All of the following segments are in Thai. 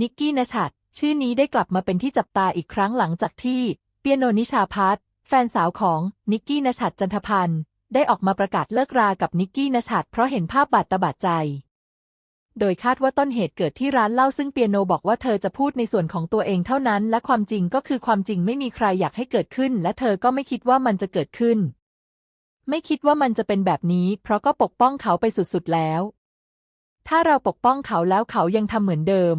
นิกกี้นชัดชื่อนี้ได้กลับมาเป็นที่จับตาอีกครั้งหลังจากที่ เปียโนนิชาพัฒน์แฟนสาวของนิกกี้นชัดจันทพันธ์ได้ออกมาประกาศเลิกรากับนิกกี้นชัดเพราะเห็นภาพบาดตาบาดใจ โดยคาดว่าต้นเหตุเกิดที่ร้านเหล้าซึ่งเปียโนบอกว่าเธอจะพูดในส่วนของตัวเองเท่านั้น และความจริงก็คือความจริงไม่มีใครอยากให้เกิดขึ้น และเธอก็ไม่คิดว่ามันจะเกิดขึ้น ไม่คิดว่ามันจะเป็นแบบนี้ เพราะก็ปกป้องเขาไปสุดๆแล้ว ถ้าเราปกป้องเขาแล้วเขายังทำเหมือนเดิม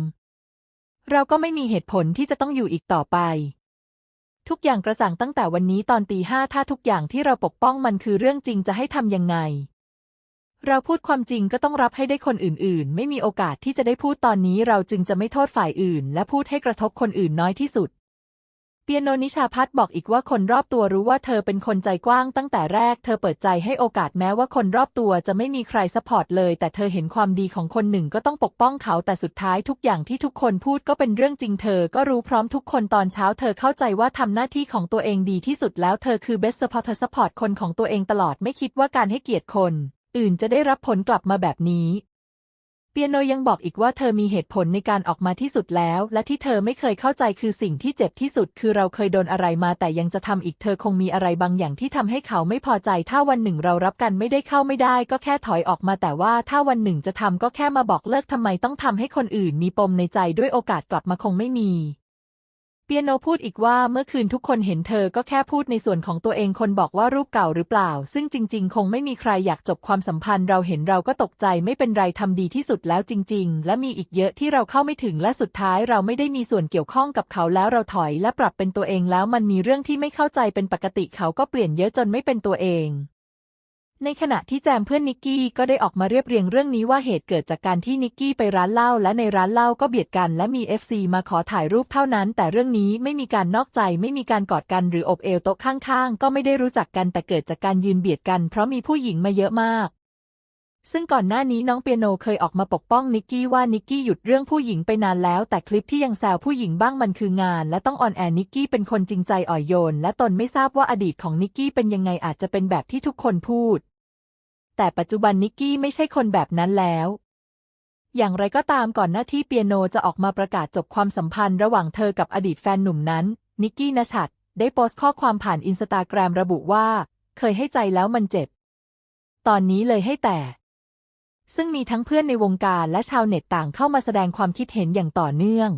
เราก็ไม่มีเหตุผลที่จะต้องอยู่อีกต่อไป ทุกอย่างกระจ่างตั้งแต่วันนี้ตอนตีห้าถ้าทุกอย่างที่เราปกป้องมันคือเรื่องจริงจะให้ทำยังไง เราพูดความจริงก็ต้องรับให้ได้คนอื่น ๆ ไม่มีโอกาสที่จะได้พูดตอนนี้ เราจึงจะไม่โทษฝ่ายอื่น และพูดให้กระทบคนอื่นน้อยที่สุด เปียโนนิชาพัฒน์บอกอีกว่าคนรอบตัวรู้ว่าเธอเป็นคนใจกว้างตั้งแต่แรก เธอเปิดใจให้โอกาสแม้ว่าคนรอบตัวจะไม่มีใครซัพพอร์ตเลย แต่เธอเห็นความดีของคนหนึ่งก็ต้องปกป้องเขาแต่สุดท้ายทุกอย่างที่ทุกคนพูดก็เป็นเรื่องจริงเธอก็รู้พร้อมทุกคนตอนเช้า เธอเข้าใจว่าทำหน้าที่ของตัวเองดีที่สุดแล้วเธอคือเบสพอเธอซัพพอร์ตคนของตัวเองตลอดไม่คิดว่าการให้เกียรติคน อื่นจะได้รับผลกลับมาแบบนี้ เปียโนยังบอกอีกว่าเธอมีเหตุผลในการออกมาที่สุดแล้ว และที่เธอไม่เคยเข้าใจคือสิ่งที่เจ็บที่สุด คือเราเคยโดนอะไรมาแต่ยังจะทำอีกเธอคงมีอะไรบางอย่างที่ทำให้เขาไม่พอใจ ถ้าวันหนึ่งเรารับกันไม่ได้เข้าไม่ได้ ก็แค่ถอยออกมาแต่ว่าถ้าวันหนึ่งจะทำก็แค่มาบอกเลิกทำไมต้องทำให้คนอื่นมีปมในใจด้วยโอกาสกลับมาคงไม่มี ปียโนพูดอีกว่าเมื่อคืนทุกคนเห็นเธอก็แค่พูดในส่วนของตัวเองคนบอกว่ารูปเก่าหรือเปล่า ซึ่งจริง ๆ คงไม่มีใครอยากจบความสัมพันธ์เราเห็นเราก็ตกใจไม่เป็นไรทำดีที่สุดแล้วจริง ๆ และมีอีกเยอะที่เราเข้าไม่ถึงและสุดท้ายเราไม่ได้มีส่วนเกี่ยวข้องกับเขาแล้วเราถอยและปรับเป็นตัวเองแล้วมันมีเรื่องที่ไม่เข้าใจเป็นปกติเขาก็เปลี่ยนเยอะจนไม่เป็นตัวเอง ในขณะที่แจมเพื่อนนิกกี้ก็ได้ออกมาเรียบเรียงเรื่องนี้ว่าเหตุเกิดจากการที่นิกกี้ไปร้านเหล้าและในร้านเหล้าก็เบียดกันและมี FC มาขอถ่ายรูปเท่านั้น แต่เรื่องนี้ไม่มีการนอกใจไม่มีการกอดกันหรืออบเอวโต๊ะข้างๆ ก็ไม่ได้รู้จักกันแต่เกิดจากการยืนเบียดกัน เพราะมีผู้หญิงมาเยอะมาก ซึ่งก่อนหน้านี้น้องเปียโนเคยออกมาปกป้องนิกกี้ว่านิกกี้หยุดเรื่องผู้หญิงไปนานแล้ว แต่คลิปที่ยังแซวผู้หญิงบ้างมันคืองาน และต้องออนแอร์นิกกี้เป็นคนจริงใจอ่อยโยน และตนไม่ทราบว่าอดีตของนิกกี้เป็นยังไงอาจจะเป็นแบบที่ทุกคนพูด แต่ปัจจุบันนิกกี้ไม่ใช่คนแบบนั้นแล้ว อย่างไรก็ตามก่อนหน้าที่เปียโนจะออกมาประกาศจบความสัมพันธ์ระหว่างเธอกับอดีตแฟนหนุ่มนั้น นิกกี้นชัดได้โพสต์ข้อความผ่านอินสตาแกรมระบุว่า เคยให้ใจแล้วมันเจ็บ ตอนนี้เลยให้แต่ ซึ่งมีทั้งเพื่อนในวงการและชาวเน็ตต่างเข้ามาแสดงความคิดเห็นอย่างต่อเนื่อง